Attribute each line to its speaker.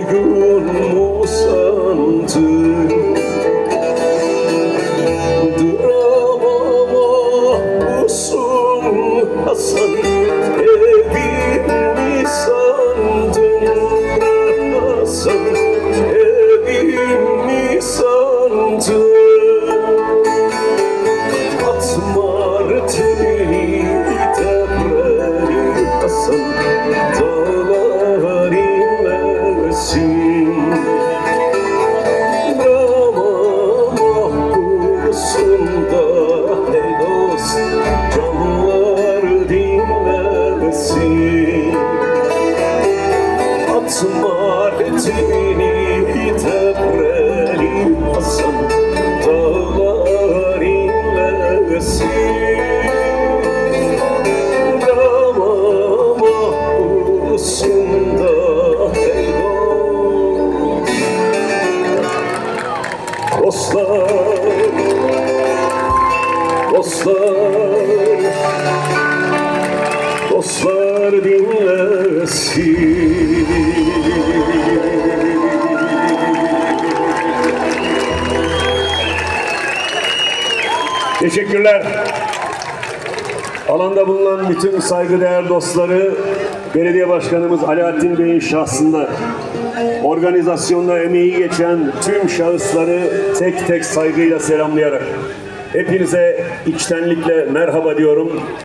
Speaker 1: gün mu sandın? Atma etini depreli Hasan dağlar dostlar, dostlar dinlesin. Teşekkürler. Alanda bulunan bütün saygıdeğer dostları belediye başkanımız Alaaddin Bey'in şahsında organizasyonda emeği geçen tüm şahısları tek tek saygıyla selamlayarak hepinize içtenlikle merhaba diyorum.